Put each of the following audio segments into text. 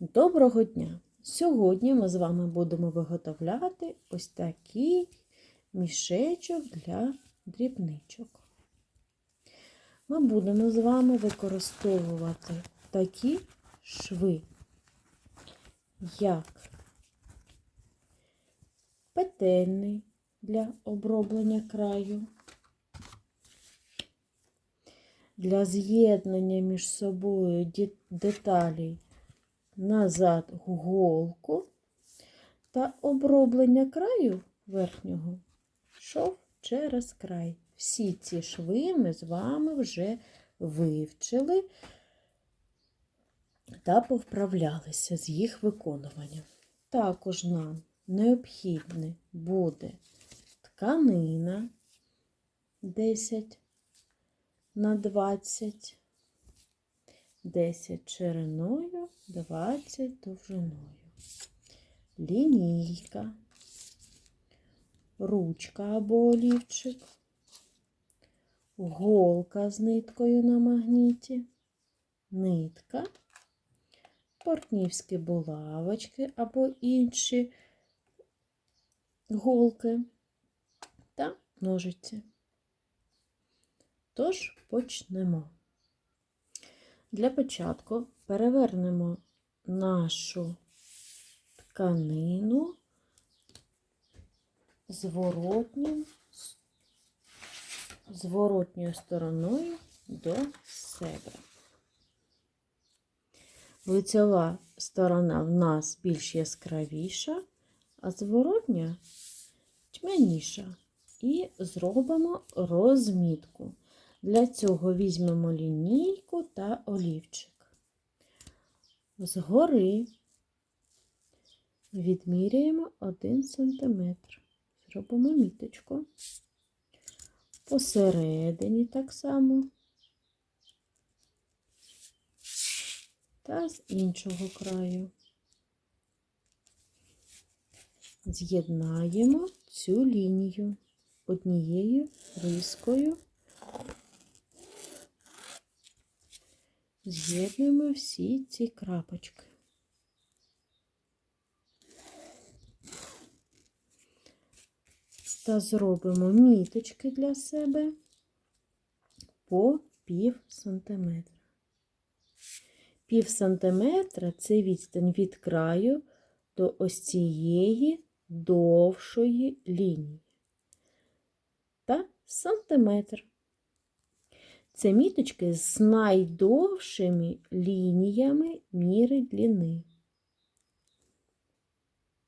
Доброго дня! Сьогодні ми з вами будемо виготовляти ось такий мішечок для дрібничок. Ми будемо з вами використовувати такі шви, як петельний для оброблення краю, для з'єднання між собою деталей назад голку та оброблення краю верхнього шов через край. Всі ці шви ми з вами вже вивчили та повправлялися з їх виконуванням. Також нам необхідне буде тканина 10 на 20 10 шириною, 20 довжиною. Лінійка, ручка або олівчик, голка з ниткою на магніті, нитка, портнівські булавочки або інші голки та ножиці. Тож почнемо. Для початку перевернемо нашу тканину зворотнім, зворотньою стороною до себе. Лицьова сторона в нас більш яскравіша, а зворотня тьмяніша. І зробимо розмітку. Для цього візьмемо лінійку та олівчик. Згори відміряємо 1 см. Зробимо міточку. Посередині так само. Та з іншого краю. З'єднаємо цю лінію однією рискою. З'єднуємо всі ці крапочки. Та зробимо міточки для себе по пів сантиметра. Пів сантиметра це відстань від краю до ось цієї довшої лінії. Та сантиметр. Це міточки з найдовшими лініями міри длини.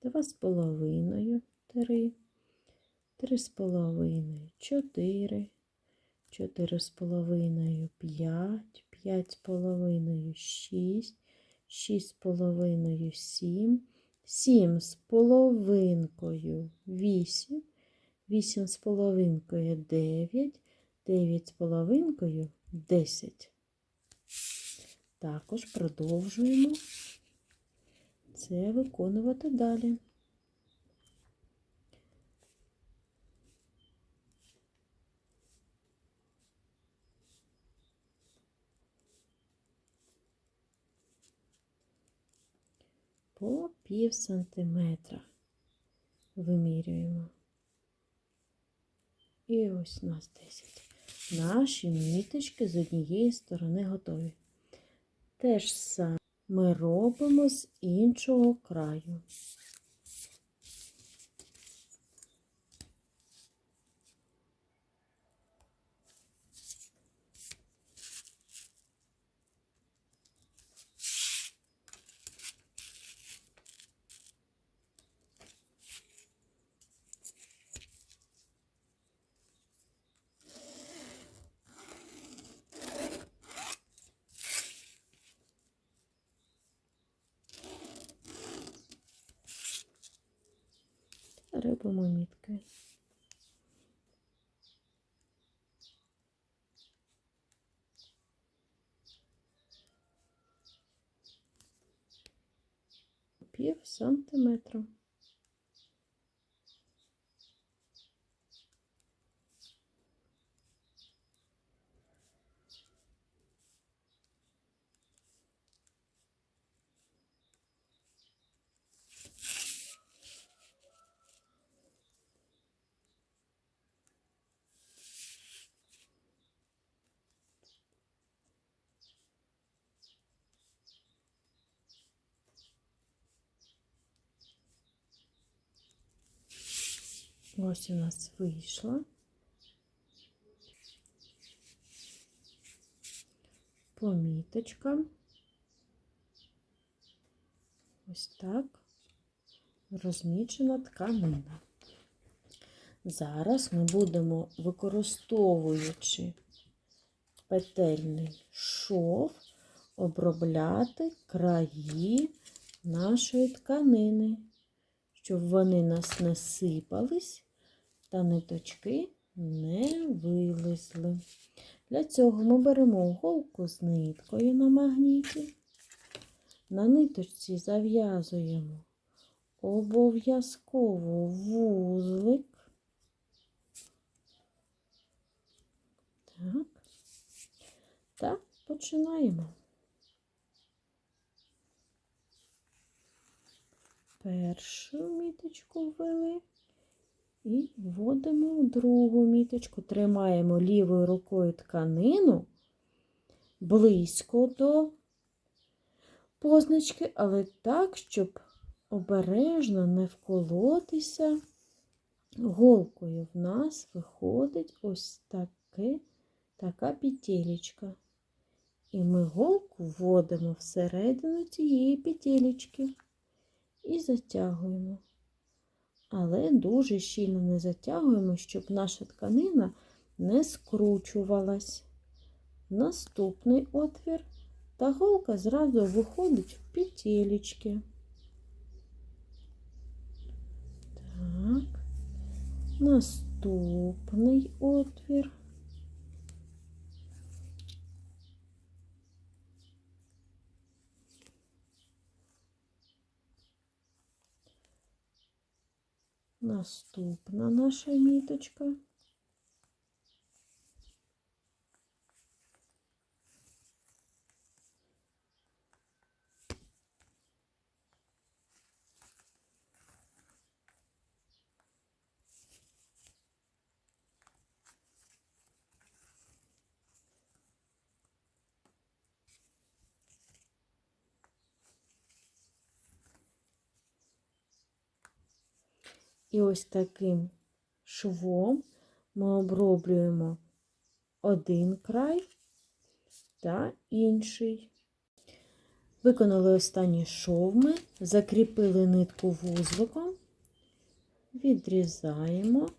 Два з половиною, три, три з половиною, чотири, чотири з половиною, п'ять, п'ять з половиною, шість, шість з половиною, сім, сім з половинкою, вісім, вісім з половинкою, дев'ять, 9 з половинкою 10. Також продовжуємо це виконувати далі. По пів сантиметра вимірюємо. І ось у нас 10. Наші ниточки з однієї сторони готові. Те ж саме ми робимо з іншого краю. Робимо мітки. Пів сантиметра. Ось у нас вийшла. Поміточка. Ось так розмічена тканина. Зараз ми будемо, використовуючи петельний шов, обробляти краї нашої тканини, щоб вони нас не сипались та ниточки не вилізли. Для цього ми беремо голку з ниткою на магніті, на ниточці зав'язуємо обов'язково вузлик. Так. Та починаємо. Першу міточку ввели і вводимо другу міточку. Тримаємо лівою рукою тканину близько до позначки, але так, щоб обережно не вколотися голкою. В нас виходить ось таке, така петелечка. І ми голку вводимо всередину цієї петелечки і затягуємо. Але дуже щільно не затягуємо, щоб наша тканина не скручувалась. Наступний отвір та голка зразу виходить в петелечки. Так, наступний отвір. Наступна наша міточка. І ось таким швом ми оброблюємо один край та інший. Виконали останній шов ми, закріпили нитку вузликом, відрізаємо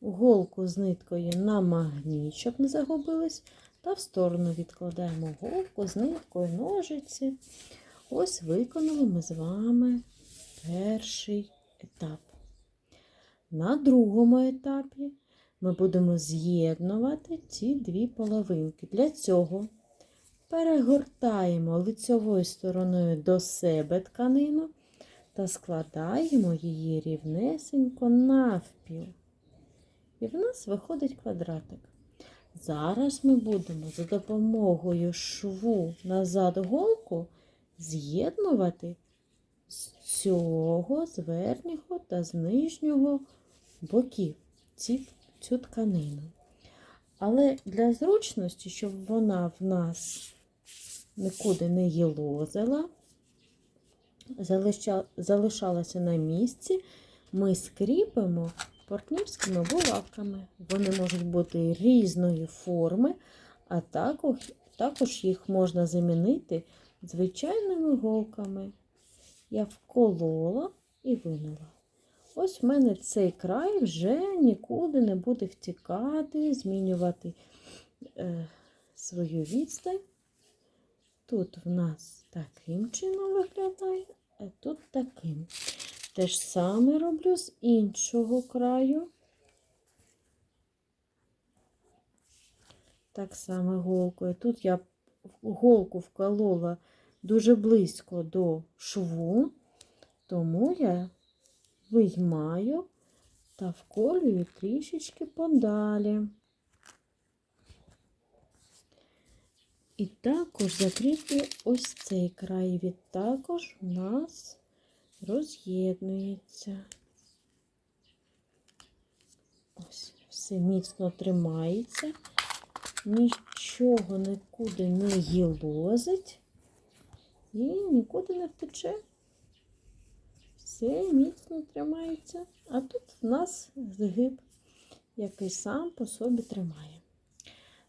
голку з ниткою на магніт, щоб не загубились, та в сторону відкладаємо голку з ниткою, ножиці. Ось виконали ми з вами перший етап. На другому етапі ми будемо з'єднувати ці дві половинки. Для цього перегортаємо лицьовою стороною до себе тканину та складаємо її рівнесенько навпіл. І в нас виходить квадратик. Зараз ми будемо за допомогою шву назад голку з'єднувати з цього, з верхнього та з нижнього боків цю тканину. Але для зручності, щоб вона в нас нікуди не залиша, залишалася на місці, ми скріпимо партнерськими булавками. Вони можуть бути різної форми, а також, також їх можна замінити звичайними голками. Я вколола і винула. Ось в мене цей край вже нікуди не буде втікати, змінювати е, свою відстань. Тут в нас таким чином виглядає, а тут таким. Те ж саме роблю з іншого краю. Так само голкою. Тут я голку вколола дуже близько до шву, тому я виймаю та вколюю трішечки подалі. І також закріплю ось цей край, він також у нас роз'єднується. Ось, все міцно тримається, нічого нікуди не їлозить і нікуди не втече. Все міцно тримається. А тут в нас згиб, який сам по собі тримає.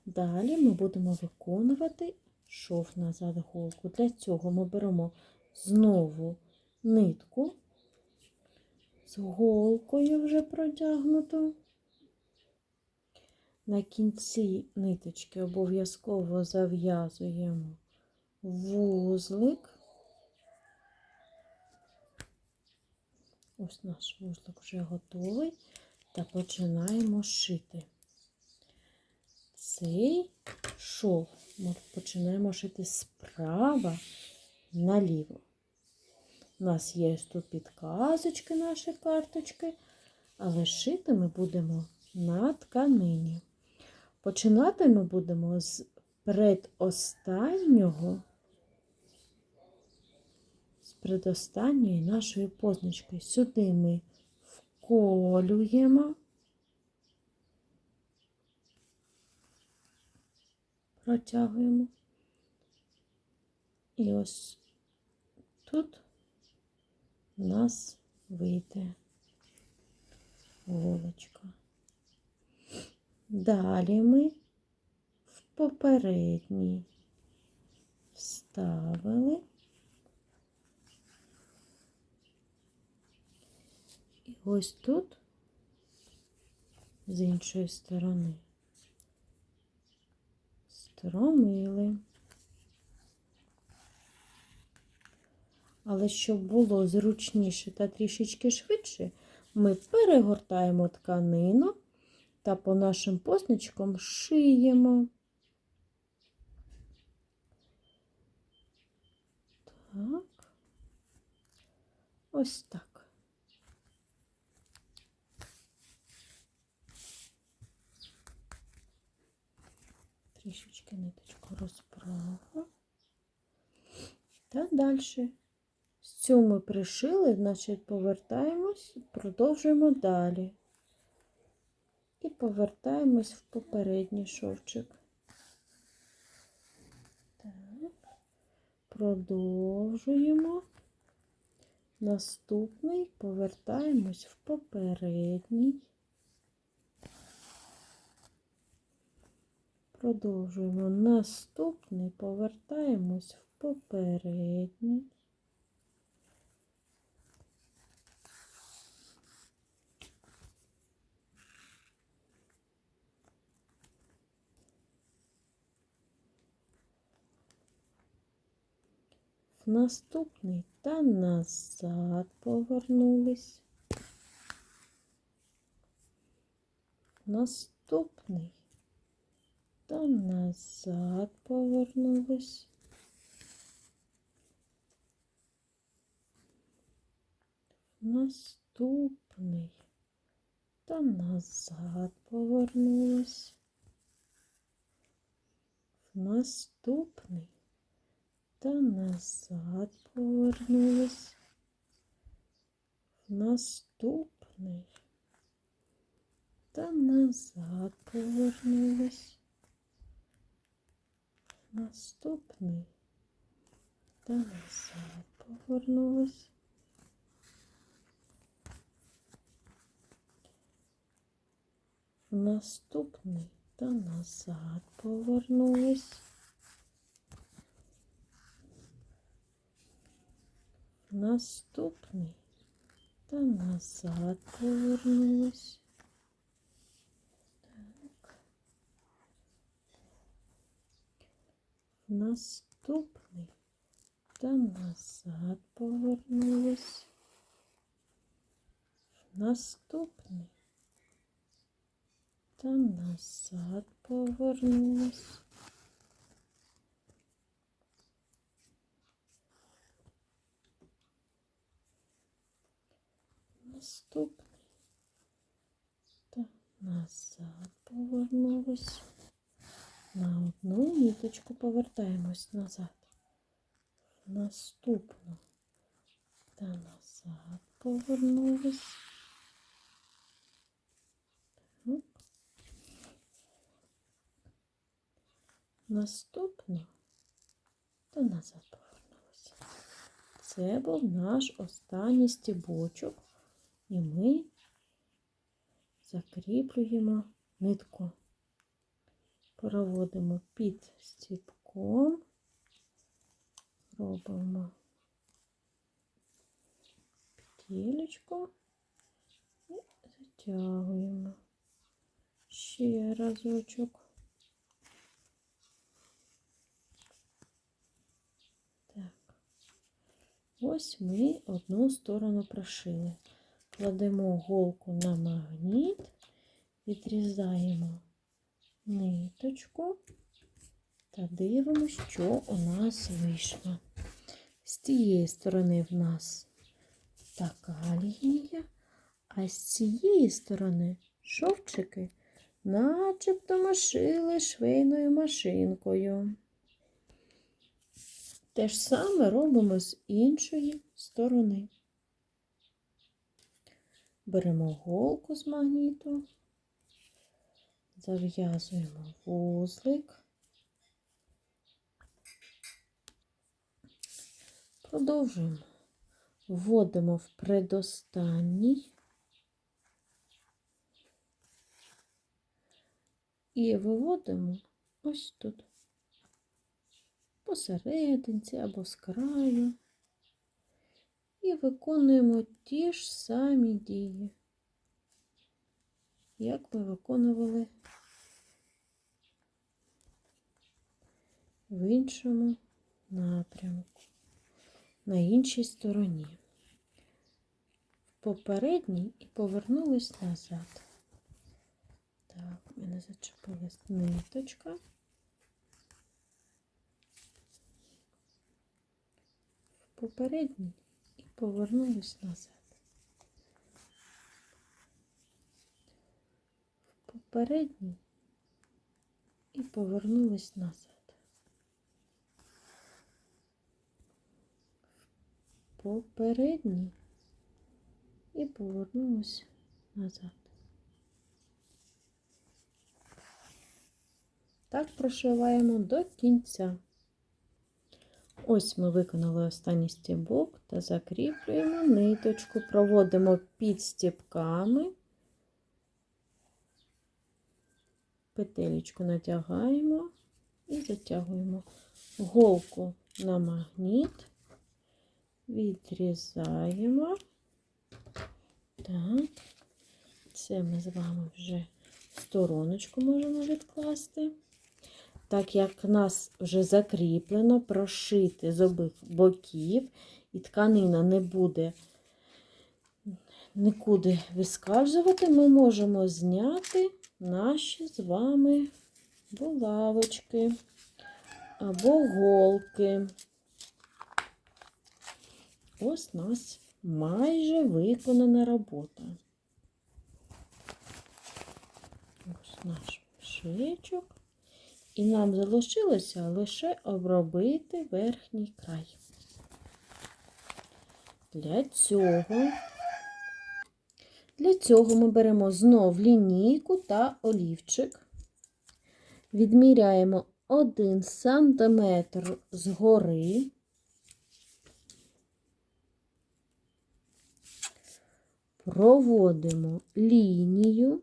Далі ми будемо виконувати шов назад голку. Для цього ми беремо знову нитку з голкою вже протягнуту. На кінці ниточки обов'язково зав'язуємо вузлик. Ось наш вузлик вже готовий та починаємо шити. Цей шов ми починаємо шити справа наліво. У нас є тут підказочки, наші карточки, але шити ми будемо на тканині. Починати ми будемо з предостаннього, з предостанньої нашої позначки. Сюди ми вколюємо, протягуємо. І ось тут у нас вийде голочка. Далі ми в попередній вставили і ось тут з іншої сторони стромили. Але щоб було зручніше та трішечки швидше, ми перегортаємо тканину та по нашим позначкам шиємо. Так, ось так. Трішечки ниточку розправила. Та далі. З цю ми пришили, значить, повертаємось, продовжуємо далі. І повертаємось в попередній шовчик. Так, продовжуємо. Наступний повертаємось в попередній. Продовжуємо наступний, повертаємось в попередній. В наступний та назад повернулись. Наступний та назад повернулись. Наступний та назад повернулись. Наступний та назад повернулись. Наступний та назад повернулись. Наступний та назад повернулись. Наступний та назад повернулись. Наступний та назад повернулись. Наступний та назад повернулись. Наступний та назад повернулись. Наступний та назад повернулись. На одну ниточку повертаємось назад. Наступну та назад повернулись. Так. Наступну та назад повернулися. Це був наш останній стібочок, і ми закріплюємо нитку, проводимо під стібком, робимо петелечку і затягуємо ще разочок. Так. Ось ми одну сторону прошили. Кладемо голку на магніт, відрізаємо ниточку та дивимося, що у нас вийшло. З цієї сторони в нас така лінія, а з цієї сторони шовчики начебто машили швейною машинкою. Те ж саме робимо з іншої сторони. Беремо голку з магніту, зав'язуємо вузлик, продовжуємо, вводимо в предостанній. І виводимо ось тут. Посерединці або з краю. І виконуємо ті ж самі дії, як ми виконували в іншому напрямку, на іншій стороні. В попередній і повернулись назад. Так, в мене зачепилась ниточка. попередній і повернулись назад. Попередній і повернулись назад. Попередній і повернулись назад. Так прошиваємо до кінця. Ось ми виконали останній стібок та закріплюємо ниточку, проводимо під стібками, петелечку натягаємо і затягуємо. Голку на магніт, відрізаємо. Так, це ми з вами вже стороночку можемо відкласти. Так як нас вже закріплено, прошити з обох боків, і тканина не буде нікуди вискальзувати, ми можемо зняти наші з вами булавочки або голки. Ось у нас майже виконана робота. Ось наш шичок. І нам залишилося лише обробити верхній край. Для цього для цього ми беремо знов лінійку та олівчик, відміряємо 1 см згори, проводимо лінію.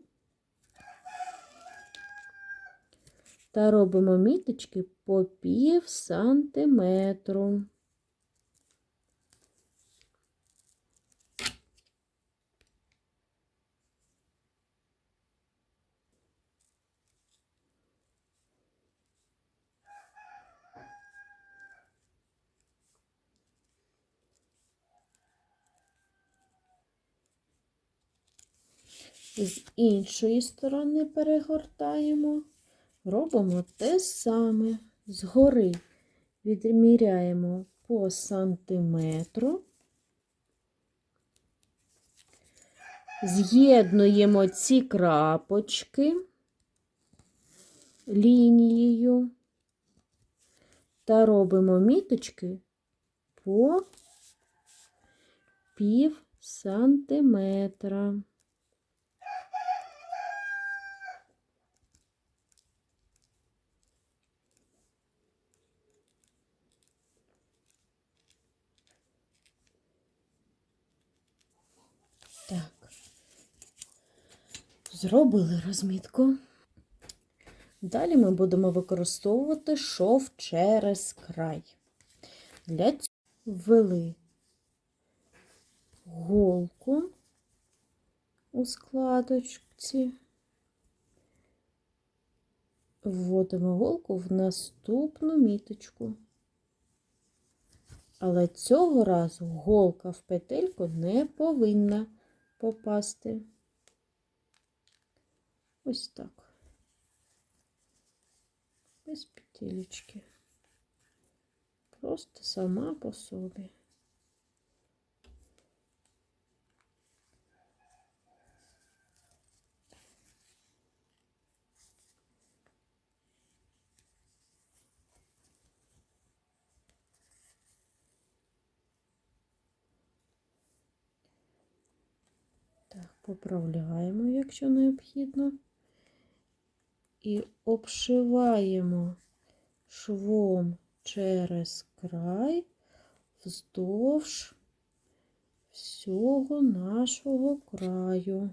та робимо міточки по пів сантиметру. З іншої сторони перегортаємо. Робимо те саме згори відміряємо по сантиметру, з'єднуємо ці крапочки лінією та робимо міточки по пів сантиметра. Зробили розмітку. Далі ми будемо використовувати шов через край. Для цього ввели голку у складочці, вводимо голку в наступну міточку. Але цього разу голка в петельку не повинна попасти. Ось так. Без петелечки. Просто сама по собі. Так, поправляємо, якщо необхідно, і обшиваємо швом через край вздовж всього нашого краю.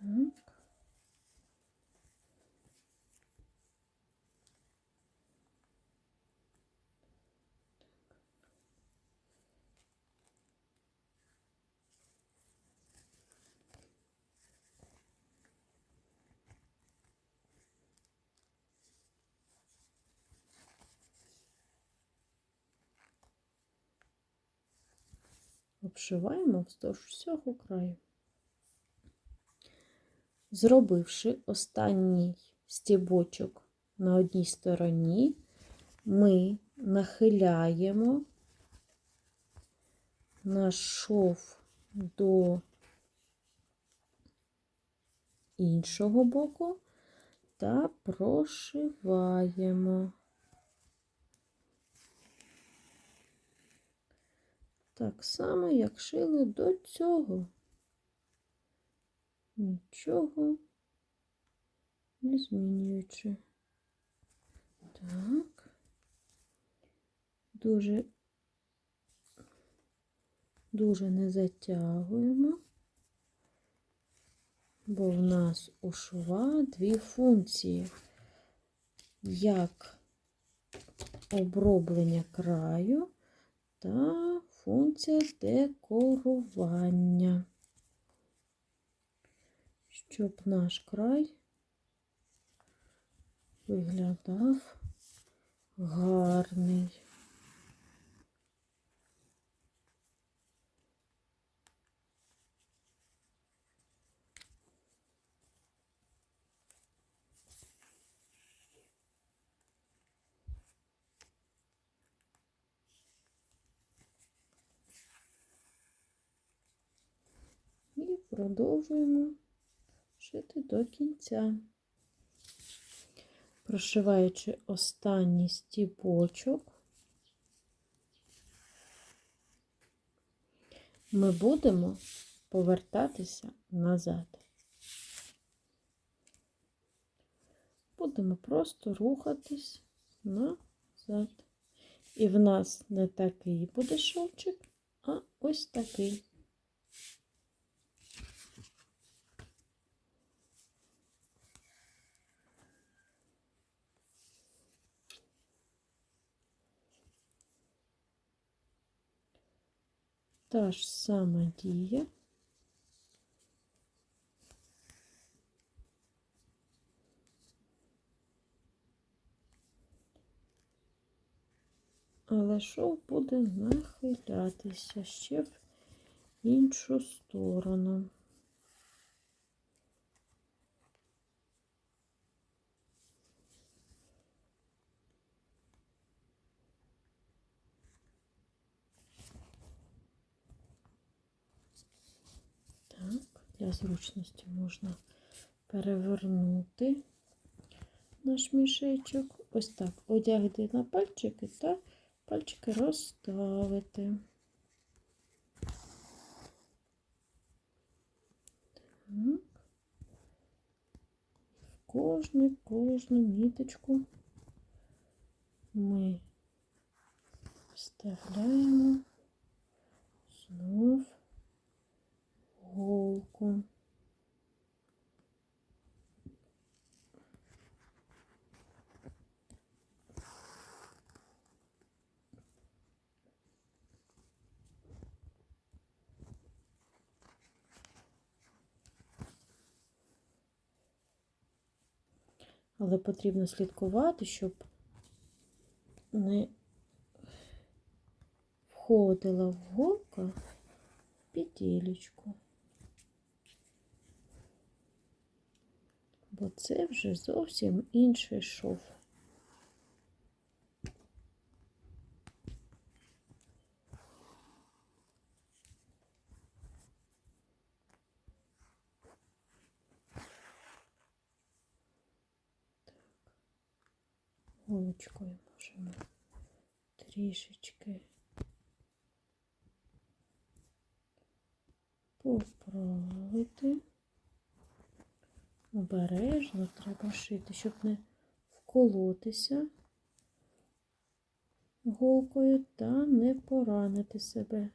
Так. Обшиваємо вздовж всього краю. Зробивши останній стібочок на одній стороні, ми нахиляємо наш шов до іншого боку та прошиваємо. Так само, як шили до цього. Нічого не змінюючи. Так, дуже, дуже не затягуємо, бо в нас у шва дві функції, як оброблення краю та функція декорування, щоб наш край виглядав гарний. І продовжуємо шити до кінця, прошиваючи останній стібочок, ми будемо повертатися назад. Будемо просто рухатись назад. І в нас не такий буде шовчик, а ось такий. Та ж сама дія. Але шов буде нахилятися ще в іншу сторону. Так, для зручності можна перевернути наш мішечок. Ось так одягти на пальчики та пальчики розставити. Так. В кожну, кожну міточку ми вставляємо знов голку. Але потрібно слідкувати, щоб не входила в голка в петелечку. Бо це вже зовсім інший шов. Голочкою можемо трішечки поправити. Обережно треба шити, щоб не вколотися голкою та не поранити себе.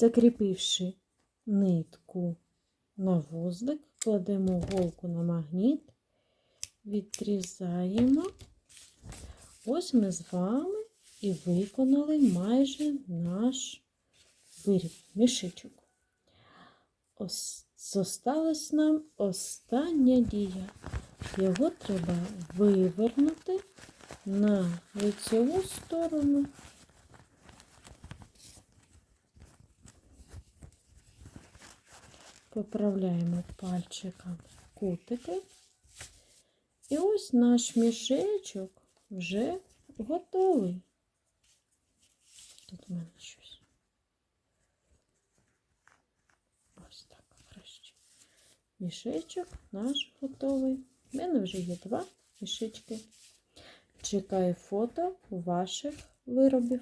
Закріпивши нитку на вузлик, кладемо голку на магніт, відрізаємо. Ось ми з вами і виконали майже наш виріб, мішечок. Ось зосталась нам остання дія. Його треба вивернути на лицеву сторону. Поправляємо пальчиком кутики. І ось наш мішечок вже готовий. Тут в мене щось. Ось так краще. Мішечок наш готовий. У мене вже є два мішечки. Чекаю фото ваших виробів.